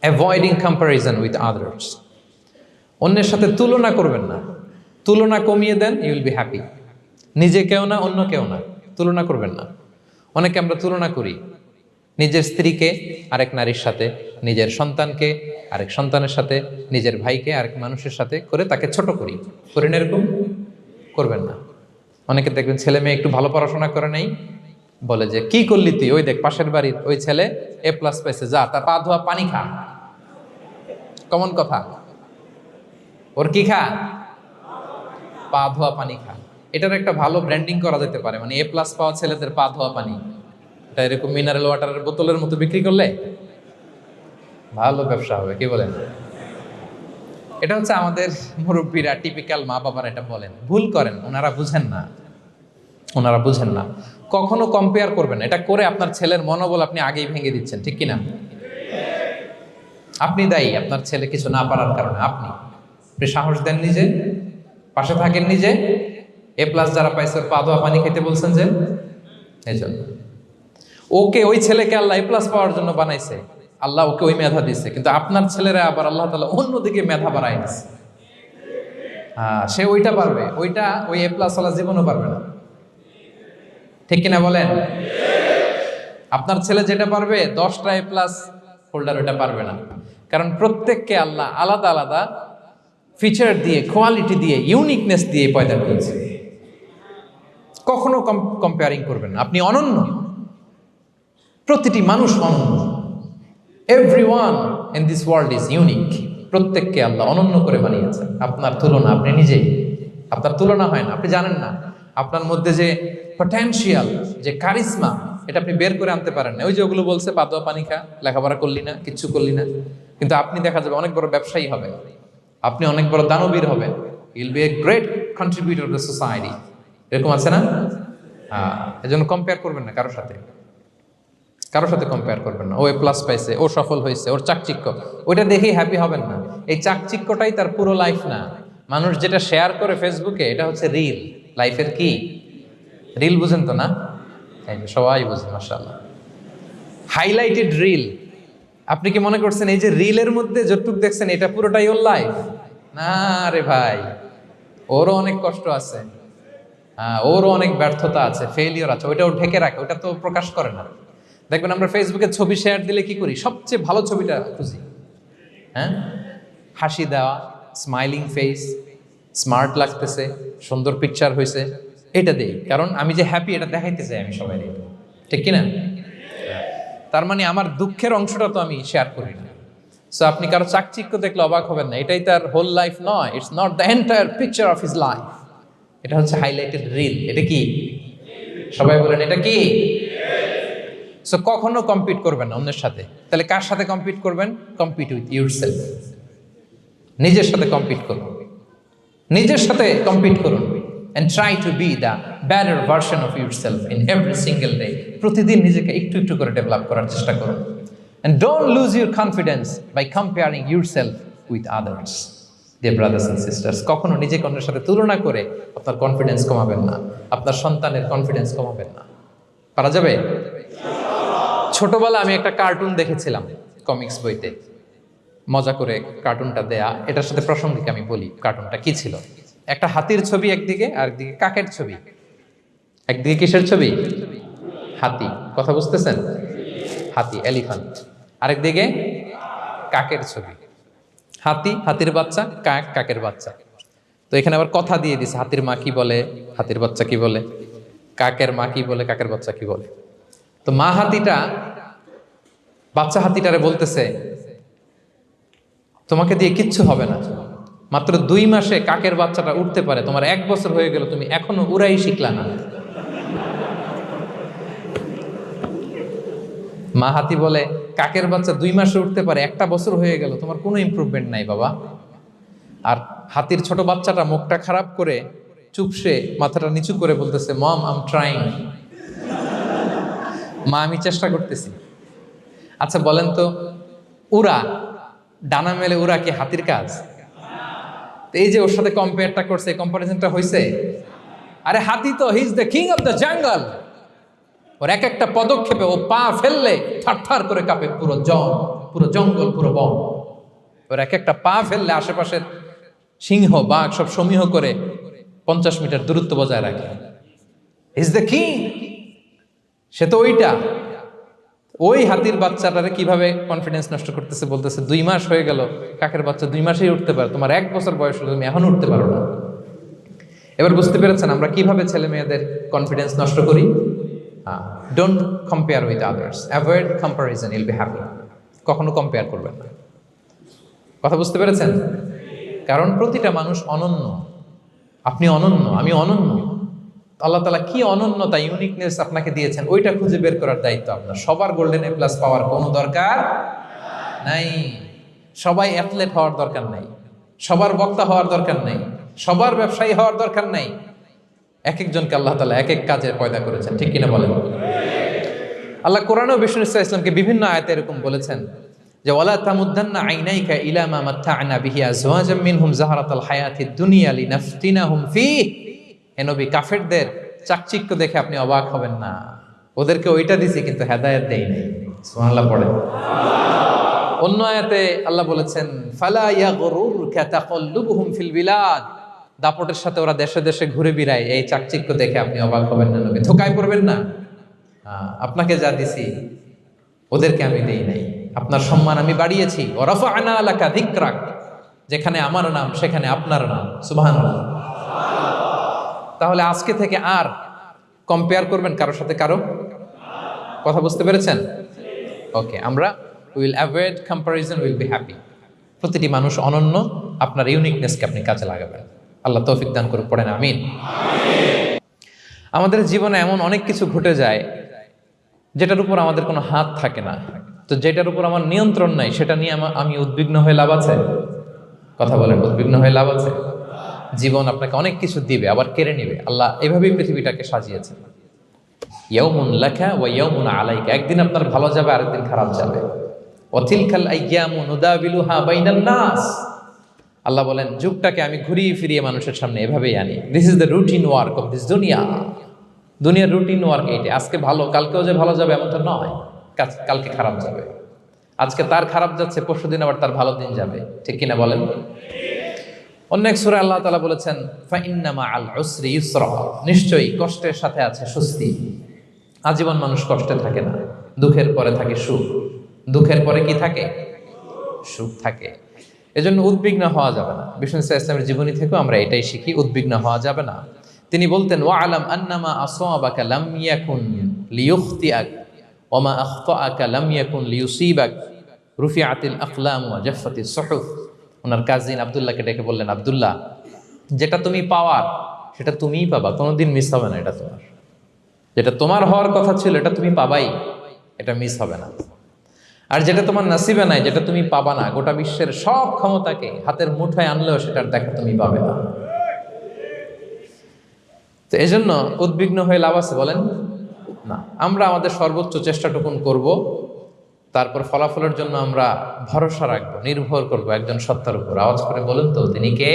Avoiding comparison with others অন্যের সাথে তুলনা করবেন না। তুলনা কমিয়ে দেন ইউ উইল বি হ্যাপি নিজে কেউ না, অন্য কেউ না। তুলনা করবেন না। অনেকে আমরা তুলনা করি। নিজের স্ত্রীকে, আরেক নারীর সাথে, নিজের সন্তানকে, আরেক সন্তানের সাথে, নিজের ভাইকে, আরেক মানুষের সাথে করে তাকে ছোট করি। করেন এরকম? করবেন না। অনেকে দেখবেন ছেলে মেয়ে একটু ভালো পড়াশোনা করে নেই। বলে যে, কি করলি তুই? ওই দেখ, পাশের বাড়ির ওই ছেলে এ প্লাস পাইছে, যা তার পা ধোয়া, পানি খা। কমন কথা। ওর কি খা? পা ধোয়া, পানি খা। এটার একটা ভালো ব্র্যান্ডিং করা যেতে পারে। মানে এ প্লাস পাওয়া ছেলেদের পা ধোয়া, পানি। এটা এরকম মিনারেল ওয়াটারের বোতলের মতো বিক্রি করলে? ভালো ব্যবসা হবে, কি বলেন? এটা হচ্ছে আমাদের মুরব্বীরা টিপিক্যাল মা বাবারা এটা বলেন। ভুল করেন, ওনারা বুঝেন না। ওনারা বুঝেন না। কখনো কম্পেয়ার করবেন এটা করে আপনার ছেলের মনোবল আপনি আগেই ভেঙে দিচ্ছেন, ঠিক কিনা? আপনি দায়ী, আপনার ছেলে কিছু না পারার কারণে। আপনি আপনি সাহস দেন নিজে, পাশে থাকেন নিজে। এ প্লাস যারা পাইছে ওর পা ধোয়া পানি খেতে বলছেন যে, এই জন্য। ওকে, ওই ছেলেকে আল্লাহ এ প্লাস পাওয়ার জন্য বানাইছে। আল্লাহ ওকে ওই মেধা দিচ্ছে কিন্তু আপনার ছেলেরা আবার আল্লাহ তালা অন্যদিকে মেধা বাড়াই দিচ্ছে সে ওইটা পারবে। ওইটা ওই এ প্লাস ওলা জীবনও পারবে না। ঠিক কিনা বলেন? আপনার ছেলে যেটা পারবে, দশটা এ প্লাস হোল্ডার ওটা পারবে না। কারণ প্রত্যেককে আল্লাহ আলাদা আলাদা ফিচার দিয়ে কোয়ালিটি দিয়ে ইউনিকনেস দিয়ে পয়দা করেছে। কখনো কম্পেয়ারিং করবেন আপনি অনন্য। প্রতিটি মানুষ অনন্য। Everyone in this world is unique প্রত্যেককে আল্লাহ অনন্য করে বানিয়েছেন। আপনার তুলনা আপনি নিজেই। আপনার তুলনা হয় না। আপনি জানেন না। আপনার মধ্যে যে পটেনশিয়াল যে কারিশমা এটা আপনি বের করে আনতে পারেন না। ওই যে ওগুলো বলছে পাদোয়া পানি খা লেখাপড়া করলি না, কিচ্ছু করলি না। কিন্তু আপনি দেখা যাবে অনেক বড় ব্যবসায়ী হবে আপনি অনেক বড় দানবীর হবেন। He'll be a great contributor to society এরকম আছে না? হ্যাঁ এজন্য কম্পেয়ার করবেন না কারোর সাথে। কারোর সাথে কম্পেয়ার করবেন না। ও এ প্লাস পাইছে, ও সফল হয়েছে, ওর চাকচিক্য। ওইটা দেখেই হ্যাপি হবেন না। এই চাকচিক্যটাই তার পুরো লাইফ না। মানুষ যেটা শেয়ার করে ফেসবুকে এটা হচ্ছে রিল লাইফের কি? রিল বুঝেন তো না? সবাই বুঝেন মাসাল্লাহ হাইলাইটেড রিল আপনি কি মনে করছেন এই যে রিলের মধ্যে যতটুক দেখছেন এটা পুরোটাই ওর লাইফ না রে ভাই। ওরও অনেক কষ্ট আছে। হ্যাঁ ওরও অনেক ব্যর্থতা আছে ফেলিওর আছে। ওইটাও ঢেকে রাখে, ওটা তো প্রকাশ করে না। দেখবেন আমরা ফেসবুকে ছবি শেয়ার দিলে কি করি? সবচেয়ে ভালো ছবিটা খুঁজি। হ্যাঁ? হাসি দেওয়া স্মাইলিং ফেস স্মার্ট লাগতেছে, সুন্দর পিকচার হয়েছে এটা দেই কারণ আমি যে হ্যাপি এটা দেখাইতে চাই আমি সবাই ঠিক কিনা? তার মানে আমার দুঃখের অংশটা তো আমি শেয়ার করি না। সো আপনি কারও চাকচিক্য দেখলে অবাক হবেন না। এটাই তার হোল লাইফ নয়। It's not the entire picture of his life এটা হচ্ছে হাইলাইটেড রিল এটা কি? সবাই বলেন, এটা কি? সো কখনো কম্পিট করবেন না অন্যের সাথে। তাহলে কার সাথে কম্পিট করবেন? কম্পিট উইথ ইউর সেলফ নিজের সাথে কম্পিট করুন। নিজের সাথে কম্পিট করুন and try to be the better version of yourself in every single day প্রতিদিন নিজেকে একটু একটু করে ডেভেলপ করার চেষ্টা করুন and don't lose your confidence by comparing yourself with others dear brothers and sisters কখনো নিজেকে অন্যের সাথে তুলনা করে আপনার কনফিডেন্স কমাবেন না, আপনার সন্তানের কনফিডেন্স কমাবেন না। পারা যাবে? ছোটবেলা আমি একটা কার্টুন দেখেছিলাম কমিক্স বইতে। মজা করে কার্টুনটা দেয়া, এটার সাথে প্রসঙ্গিক আমি বলি কার্টুনটা কি ছিল? একটা হাতির ছবি একদিকে আর একদিকে কাকের ছবি। একদিকে কিসের ছবি? হাতি। কথা বুঝতেছেন? হাতি, এলিফ্যান্ট। আরেকদিকে কাকের ছবি। হাতি, হাতির বাচ্চা, কাক, কাকের বাচ্চা। তো এখানে আবার কথা দিয়ে দিছে, হাতির মা কি বলে, হাতির বাচ্চা কি বলে, কাকের মা কি বলে, কাকের বাচ্চা কি বলে। তো মা হাতিটা, বাচ্চা হাতিটারে বলতেছে তোমাকে দিয়ে কিচ্ছু হবে না। মাত্র দুই মাসে কাকের বাচ্চাটা উঠতে পারে, তোমার এক বছর হয়ে গেল, তুমি এখনও উড়াই শিখলা না। মা হাতি বলে, কাকের বাচ্চা দুই মাসে উঠতে পারে, একটা বছর হয়ে গেল, তোমার কোনো ইম্প্রুভমেন্ট নাই বাবা। আর হাতির ছোট বাচ্চাটা মুখটা খারাপ করে চুপসে মাথাটা নিচু করে বলতেছে মম আম ট্রাইং মা, আমি চেষ্টা করতেছি। আচ্ছা বলেন তো, উড়া ডানা মেলে ওরা কি হাতির কাজ? এই যে ওর সাথে কম্পেয়ারটা করছে কম্পারিজনটা হয়েছে আরে হাতি তো he is the king of the jungle ওর এক একটা পদক্ষেপে ও পা ফেললে থার থার করে কাঁপে পুরো জন, পুরো জঙ্গল, পুরো বন। ওর এক একটা পা ফেললে আশেপাশের সিংহ, বাঘ সব সমীহ করে পঞ্চাশ মিটার দূরত্ব বজায় রাখে। ইজ দ্য কিং সে তো ওইটা। ওই হাতির বাচ্চাটারে কীভাবে কনফিডেন্স নষ্ট করতেছে বলতেছে, দুই মাস হয়ে গেল, কাকের বাচ্চা দুই মাসেই উঠতে পারে, তোমার এক বছর বয়স হলো, তুমি এখন উঠতে পারো না। এবার বুঝতে পেরেছেন আমরা কীভাবে ছেলে মেয়েদের কনফিডেন্স নষ্ট করি? Don't compare with others avoid comparison we'll be happy কখনো কম্পেয়ার করবেন না। কথা বুঝতে পেরেছেন? কারণ প্রতিটা মানুষ অনন্য। আপনি অনন্য, আমি অনন্য। আল্লাহ তালা কি অনন্যতা ইউনিকনেস আপনাকে দিয়েছেন, ওইটা খুঁজে বের করার দায়িত্ব আপনার। সবার গোল্ডেন এ প্লাস পাওয়ার কোনো দরকার নাই। সবাই অ্যাথলেট হওয়ার দরকার নাই। সবার বক্তা হওয়ার দরকার নাই। সবার ব্যবসায়ী হওয়ার দরকার নাই। এক একজনকে আল্লাহ তালা এক এক কাজের পয়দা করেছেন, ঠিক কিনা বলেন? আল্লাহ কোরআন বিষ্ণু ইসলাম ইসলামকে বিভিন্ন আয়তে এরকম বলেছেন যে, ওয়ালা তামুদ্দান্না আইনাইকা ইলা মা মাত্তা'না বিহি আজওয়াজাম মিনহুম জাহারাতাল হায়াতিদ দুনিয়া লিনাফতিনাহুম ফীহ। হে নবী, কাফেরদের চাকচিক্য দেখে আপনি অবাক হবেন না। ওদেরকে ওইটা দিছি, কিন্তু হেদায়েত দেই নাই। সুবহানাল্লাহ পড়ে অন্য আয়াতে আল্লাহ বলেছেন, ফালা ইয়াগরুরকা তাকাল্লুবুহুম ফিল বিলাদ। দাপটের সাথে ওরা দেশে দেশে ঘুরে বেড়ায়, এই চাকচিক্য দেখে আপনি অবাক হবেন না নবী। ধোকায় পড়বেন না। আপনাকে যা দিছি, ওদেরকে আমি দেই নাই। আপনার সম্মান আমি বাড়িয়েছি। ওরফা আনা আলাকা দিকরাক যেখানে আমার নাম, সেখানে আপনার নাম। সুবহানাল্লাহ। তাহলে আজকে থেকে আর কম্পেয়ার করবেন কারোর সাথে কারও? কথা বুঝতে পেরেছেন? ওকে আমরা will avoid comparison will be happy প্রতিটি মানুষ অনন্য, আপনার ইউনিকনেসকে আপনি কাজে লাগাবেন। আল্লাহ তৌফিক দান করে পড়েন, আমিন। আমাদের জীবনে এমন অনেক কিছু ঘটে যায়, যেটার উপর আমাদের কোনো হাত থাকে না। তো যেটার উপর আমার নিয়ন্ত্রণ নাই, সেটা নিয়ে আমা- উদ্বিগ্ন হয়ে লাভ আছে? কথা বলেন, উদ্বিগ্ন হয়ে লাভ আছে? জীবন আপনাকে অনেক কিছু দিবে, আবার কেড়ে নেবে। আল্লাহ এভাবেই পৃথিবীটাকে সাজিয়েছেন। ইয়াউমুন লাকা ওয়া ইয়াউমুন আলাইকা। একদিন আপনার ভালো যাবে, আরেকদিন খারাপ যাবে। অথিলকাল আইয়ামু নুদাবিলুহা বাইনান নাস। আল্লাহ বলেন, যুগটাকে আমি ঘুরিয়ে ফিরিয়ে মানুষের সামনে এভাবেই আনি। This is the routine work of this দুনিয়া দুনিয়ার রুটিন ওয়ার্ক এইটা আজকে ভালো, কালকেও যে ভালো যাবে এমন তো নয় কালকে খারাপ যাবে। আজকে তার খারাপ যাচ্ছে, পরশুদিন আবার তার ভালো দিন যাবে। ঠিক কিনা বলেন? অন্য এক সুরে আল্লাহ তালা বলেছেন, ফাইন্নামা আল উসরি ইউসরা। নিশ্চয়ই কষ্টের সাথে আছে স্বস্তি। আজীবন মানুষ কষ্টে থাকে না। দুঃখের পরে থাকে সুখ। দুঃখের পরে কি থাকে? সুখ থাকে। এজন্য উদ্বিগ্ন হওয়া যাবে না। বিষ্ণু ইসা ইসলামের জীবনী থেকেও আমরা এটাই শিখি, উদ্বিগ্ন হওয়া যাবে না। তিনি বলতেন ওয়া আলাম আন্নামা আসওয়াবাকা লাম ইয়াকুন লিয়ুখতিআক ওমা আখতাআকা লাম ইয়াকুন লিয়ুসিবাক রুফিআতিল আকলাম ওয়া জাফফাতিস সুহুফ। ওনার কাজিন আবদুল্লাহকে ডেকে বললেন, আব্দুল্লাহ, যেটা তুমি পাওয়ার, সেটা তুমিই পাবা, কোনোদিন মিস হবে না এটা তোমার। যেটা তোমার হওয়ার কথা ছিল, এটা তুমি পাবাই, এটা মিস হবে না। আর যেটা তোমার নাসিবে নাই, যেটা তুমি পাবা না, গোটা বিশ্বের সব ক্ষমতাকে হাতের মুঠোয় আনলেও সেটার দেখা তুমি পাবে না। তো এই জন্য উদ্বিগ্ন হয়ে লাভ আছে, বলেন? না, আমরা আমাদের সর্বোচ্চ চেষ্টাটুকুন করব। তারপর ফলাফলের জন্য আমরা ভরসা রাখব, নির্ভর করব একজন সত্তার উপর। আওয়াজ করে বলুন তো, তিনি কে?